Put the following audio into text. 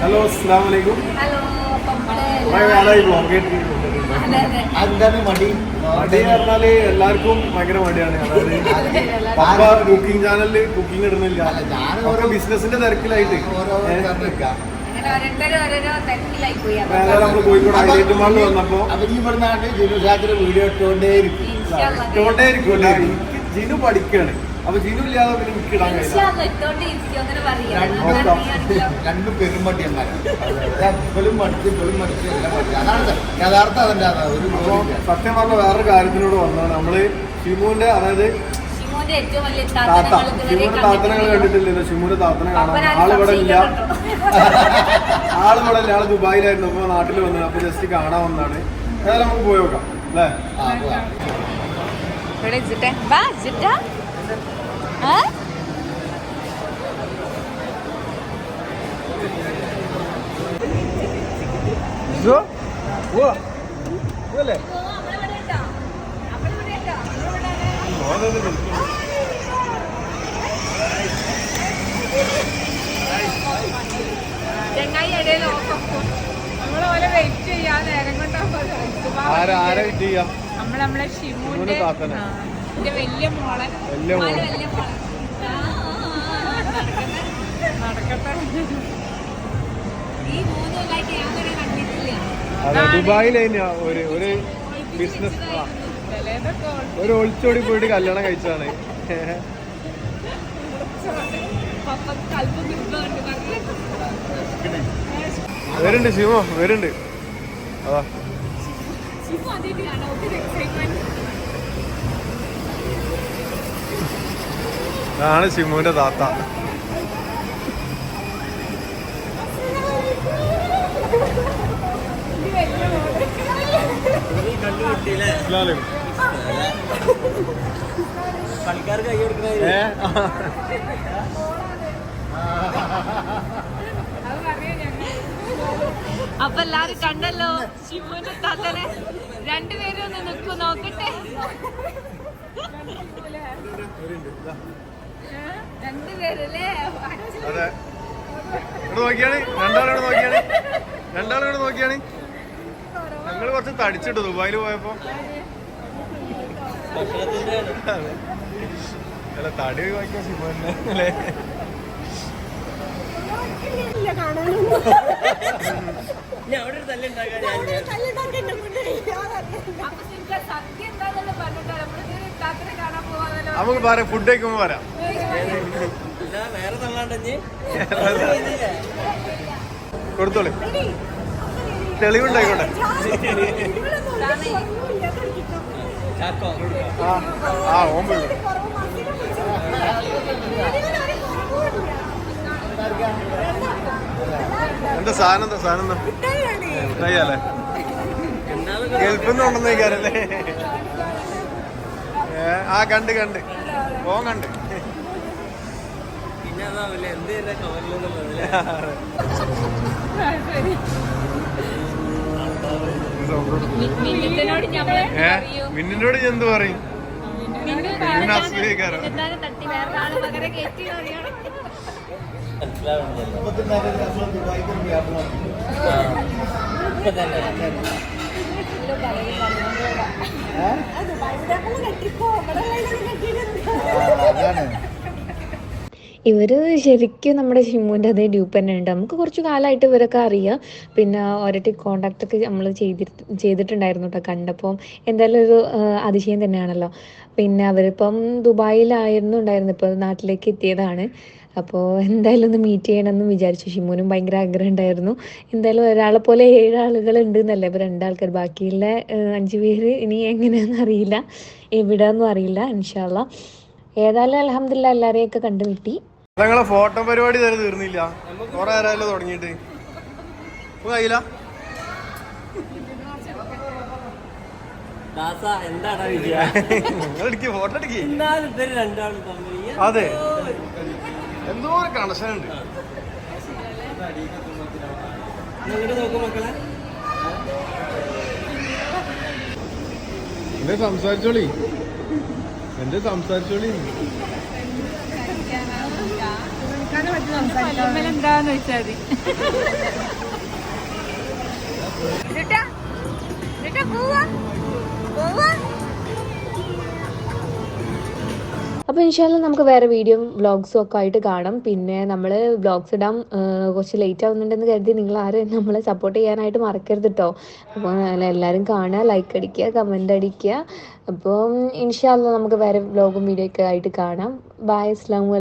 Hello അസ്സാം വലൈക്കും അതെന്താണ് മടി? മടി പറഞ്ഞാൽ എല്ലാവർക്കും ഭയങ്കര മടിയാണ്. അതായത് പപ്പ കുക്കിംഗ് ചാനലിൽ കുക്കിംഗ് ഇടുന്നില്ല. ഓരോ- ബിസിനസിന്റെ തിരക്കിലായിട്ട്. നമ്മൾ കോഴിക്കോട് ഹൈലൈറ്റ് മാളിൽ വന്നപ്പോ അപ്പൊ ഈ ഇവിടുന്നാണ്ട് ജിനുസാക്കിന്റെ വീഡിയോ ഇട്ടോണ്ടേ ഇരിക്കുമല്ലോ എനിക്ക് ജിനു പഠിക്കാണ്. അപ്പൊ ജിനു ഇല്ലാതെ പിന്നെ പറയാം. രണ്ടും ഇപ്പോഴും മടിച്ച് ഇപ്പോഴും മടിച്ച് എല്ലാം മടിച്ച്. അതാണ്. യഥാർത്ഥം അതിന്റെ അതാ ഒരു. സത്യം പറഞ്ഞ വേറൊരു കാര്യത്തിനോട് വന്നത് നമ്മൾ ഷിമുവിന്റെ അതായത് താത്ത. ഷിമുവിന്റെ കണ്ടിട്ടില്ല. കണ്ടിട്ടില്ലല്ലോ. ഷിമുവിന്റെ താത്തനെ കാണാൻ. ആളിവിടെ ഇല്ല. ആളിവിടെ ഇല്ല. ആൾ ദുബായിലായിരുന്നു. അപ്പൊ നാട്ടിൽ വന്നത്. അപ്പൊ ജസ്റ്റ് കാണാൻ വന്നാണ് ഏതായാലും നമുക്ക് പോയി നോക്കാം. അല്ലേ. ഇവിടെ ചെങ്ങായി ഇടയിൽ നോക്കും നമ്മൾ ഓലെ വെയിറ്റ് ചെയ്യാൻ നേരം കൊണ്ടാ ആരാ ആരാ വെയിറ്റ് ചെയ്യാ? നമ്മൾ നമ്മളെ. ആ, എന്റെ വലിയ മോളെ. വലിയ മോളെ. നടക്കട്ടെ. ഈ മൂന്ന് കൊല്ലായിട്ട് ഞാൻ വരെ കണ്ടിട്ടില്ല. അതെ ദുബായിലായിരുന്നു ഒരു ഒരു ബിസിനസ് ഒരു ഒളിച്ചോടി പോയിട്ട് കല്യാണം കിട്ടുന്നുണ്ട് വരുന്നുണ്ട് ശിവോ വരുന്നുണ്ട്. അതാ. ശിവ ഇതാണ് ശിമുവിന്റെ താത്ത? അപ്പൊ എല്ലാരും കണ്ടല്ലോ ഷിമുവിന്റെ താത്തനെ. രണ്ടുപേരും ഒന്ന് നിൽക്കൂ നോക്കട്ടെ. അതെ. ഇവിടെ നോക്കിയാണ്. രണ്ടാളോട് നോക്കിയാണ്. രണ്ടാളോട് നോക്കിയാണ്. ഞങ്ങൾ കുറച്ച് തടിച്ചിട്ട് ദുബായിൽ പോയപ്പോ. അതെ. അല്ല തടി വായിക്കാൻ അല്ലേ? അവിടെ തല്ലുണ്ടാക്കാൻ നിങ്ങൾക്ക് സത്യം നമുക്ക് പറയാം ഫുഡ് കഴിക്കുമ്പോ പറയാം. കൊടുത്തോളി. തെളിവുണ്ടായിക്കോട്ടെ. ആ എന്താ സാധനം എന്താ സാധനം എന്താ? മിഠായിയല്ലേ ഗൾഫിൽ നിന്ന് ഉണ്ടെന്ന് ആ കണ്ട് കണ്ട്. ഓൻ കണ്ട്. പിന്നെ എന്ത് മിന്നിനോട് ഞാൻ എന്ത് പറയും? മനസ്സിലാവണ്ടല്ലോ ഇവർ ശരിക്കും നമ്മുടെ ഷിമുവിന്റെ അതേ ഡ്യൂപ്പ് തന്നെ ഉണ്ട്. നമുക്ക് കുറച്ച് കാലമായിട്ട് ഇവരൊക്കെ അറിയാം. പിന്നെ ഒരട്ടി കോണ്ടാക്ട് ഒക്കെ നമ്മൾ ചെയ്തിട്ട് ചെയ്തിട്ടുണ്ടായിരുന്നു കേട്ടോ കണ്ടപ്പോൾ എന്തായാലും ഒരു അതിശയം തന്നെയാണല്ലോ. പിന്നെ അവരിപ്പം ദുബായിലായിരുന്നു ഉണ്ടായിരുന്നു ഇപ്പോൾ നാട്ടിലേക്ക് എത്തിയതാണ്. അപ്പോൾ എന്തായാലും ഒന്ന് മീറ്റ് ചെയ്യണമെന്ന് വിചാരിച്ചു. ഷിമുനും ഭയങ്കര ആഗ്രഹം ഉണ്ടായിരുന്നു. എന്തായാലും ഒരാളെ പോലെ ഏഴ് ആളുകൾ ഉണ്ട് എന്നല്ലേ ഇപ്പോൾ രണ്ടാൾക്കാർ ബാക്കിയുള്ള അഞ്ച് പേര് ഇനി എങ്ങനെയാണെന്ന് അറിയില്ല. എവിടെയെന്നും അറിയില്ല ഇൻഷാല്ല ഏതായാലും അലഹമില്ല എല്ലാവരെയൊക്കെ കണ്ടുകിട്ടി ഞങ്ങളെ ഫോട്ടോ പരിപാടി തരം തീർന്നില്ല. കുറെ തുടങ്ങിയിട്ട്. കയ്യില? ഫോട്ടോ അതെ. എന്തോ ഒരു കണക്ഷൻ ഉണ്ട്. ഇങ്ങോട്ട് നോക്കും മക്കളെ എന്റെ സംസാരിച്ചോളി. എന്റെ സംസാരിച്ചോളി. എന്താന്ന് വെച്ചാൽ മതി പോവാ. അപ്പോൾ ഇൻഷാല്ല നമുക്ക് വേറെ വീഡിയോ വ്ളോഗ്സും ഒക്കെ ആയിട്ട് കാണാം. പിന്നെ നമ്മൾ വ്ളോഗ്സ് ഇടാൻ കുറച്ച് ലേറ്റ് ആവുന്നുണ്ടെന്ന് കരുതി നിങ്ങൾ ആരും നമ്മളെ സപ്പോർട്ട് ചെയ്യാനായിട്ട് മറക്കരുത് കേട്ടോ അപ്പോൾ എല്ലാവരും കാണുക ലൈക്ക് അടിക്കുക കമന്റ് അടിക്കുക. അപ്പോൾ ഇൻഷാല്ല നമുക്ക് വേറെ വ്ളോഗും വീഡിയോ ഒക്കെ ആയിട്ട് കാണാം. ബായ് അസ്ലാം